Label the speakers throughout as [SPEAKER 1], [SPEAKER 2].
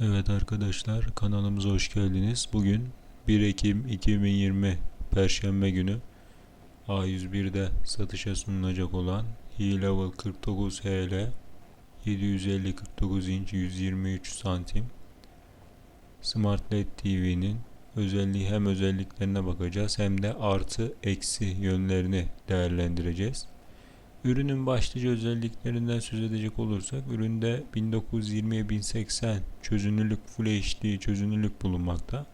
[SPEAKER 1] Evet arkadaşlar kanalımıza hoş geldiniz. Bugün 1 Ekim 2020 Perşembe günü A101'de satışa sunulacak olan E-Level 49 HL 750 49 inç 123 santim Smart LED TV'nin özelliği hem özelliklerine bakacağız hem de artı eksi yönlerini değerlendireceğiz. Ürünün başlıca özelliklerinden söz edecek olursak üründe 1920'ye 1080 çözünürlük Full HD çözünürlük bulunmakta.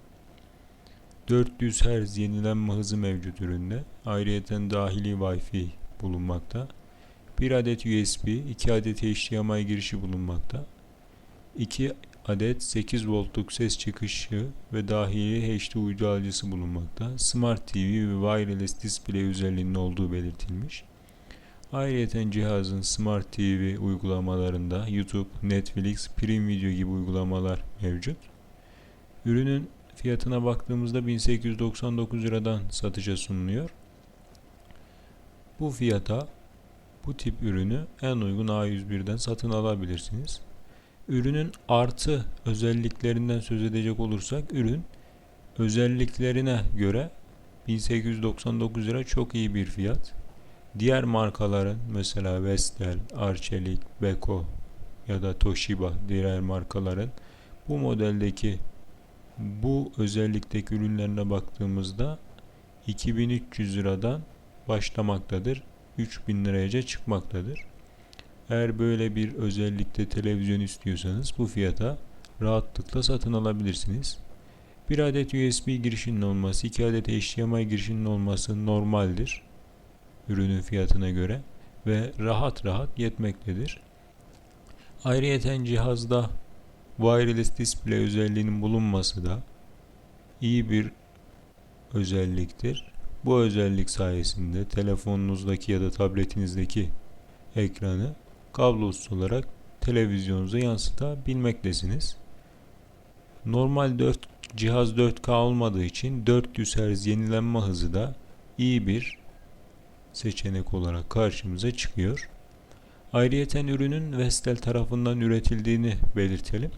[SPEAKER 1] 400 Hz yenilenme hızı mevcut üründe. Ayrıyeten dahili Wi-Fi bulunmakta. 1 adet USB, 2 adet HDMI girişi bulunmakta. 2 adet 8 voltluk ses çıkışı ve dahili HD uydu alıcısı bulunmakta. Smart TV ve Wireless Display özelliğinin olduğu belirtilmiş. Ayrıca cihazın Smart TV uygulamalarında YouTube, Netflix, Prime Video gibi uygulamalar mevcut. Ürünün fiyatına baktığımızda 1899 liradan satışa sunuluyor. Bu fiyata bu tip ürünü en uygun A101'den satın alabilirsiniz. Ürünün artı özelliklerinden söz edecek olursak ürün özelliklerine göre 1899 lira çok iyi bir fiyat. Diğer markaların mesela Vestel, Arçelik, Beko ya da Toshiba diğer markaların bu modeldeki bu özellikteki ürünlerine baktığımızda 2300 liradan başlamaktadır. 3000 liraya çıkmaktadır. Eğer böyle bir özellikte televizyon istiyorsanız bu fiyata rahatlıkla satın alabilirsiniz. Bir adet USB girişinin olması, iki adet HDMI girişinin olması normaldir ürünün fiyatına göre ve rahat rahat yetmektedir. Ayrıyeten cihazda wireless display özelliğinin bulunması da iyi bir özelliktir. Bu özellik sayesinde telefonunuzdaki ya da tabletinizdeki ekranı kablosuz olarak televizyonunuza yansıtabilmektesiniz. Normal 4 cihaz 4K olmadığı için 400 Hz yenilenme hızı da iyi bir seçenek olarak karşımıza çıkıyor. Ayrıyeten ürünün Vestel tarafından üretildiğini belirtelim.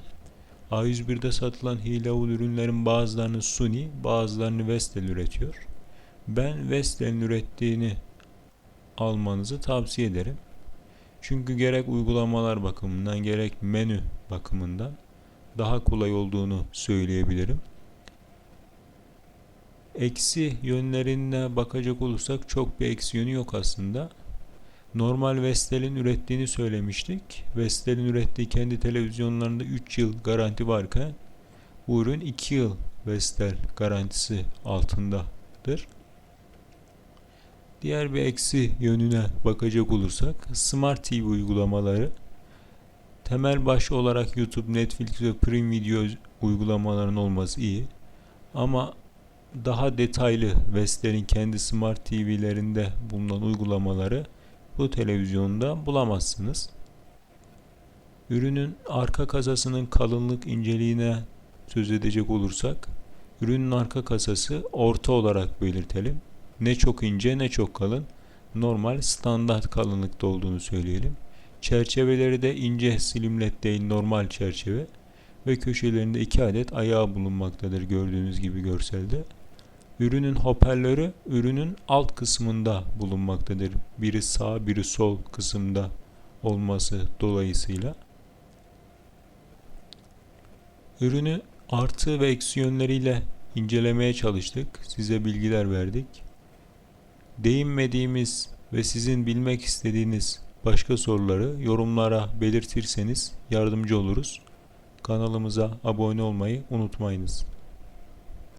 [SPEAKER 1] A101'de satılan Hilavul ürünlerin bazılarını Suni, bazılarını Vestel üretiyor. Ben Vestel'in ürettiğini almanızı tavsiye ederim. Çünkü gerek uygulamalar bakımından gerek menü bakımından daha kolay olduğunu söyleyebilirim. Eksi yönlerine bakacak olursak çok bir eksi yönü yok aslında. Normal Vestel'in ürettiğini söylemiştik. Vestel'in ürettiği kendi televizyonlarında 3 yıl garanti varken bu ürün 2 yıl Vestel garantisi altındadır. Diğer bir eksi yönüne bakacak olursak Smart TV uygulamaları temel baş olarak YouTube, Netflix ve Prime Video uygulamalarının olması iyi. Ama daha detaylı Vestel'in kendi Smart TV'lerinde bulunan uygulamaları bu televizyonda bulamazsınız. Ürünün arka kasasının kalınlık inceliğine söz edecek olursak, ürünün arka kasası orta olarak belirtelim. Ne çok ince ne çok kalın. Normal standart kalınlıkta olduğunu söyleyelim. Çerçeveleri de ince slimlet değil normal çerçeve ve köşelerinde iki adet ayağı bulunmaktadır gördüğünüz gibi görselde. Ürünün hoparlörü ürünün alt kısmında bulunmaktadır. Biri sağ biri sol kısımda olması dolayısıyla. Ürünü artı ve eksi yönleriyle incelemeye çalıştık. Size bilgiler verdik. Değinmediğimiz ve sizin bilmek istediğiniz başka soruları yorumlara belirtirseniz yardımcı oluruz. Kanalımıza abone olmayı unutmayınız.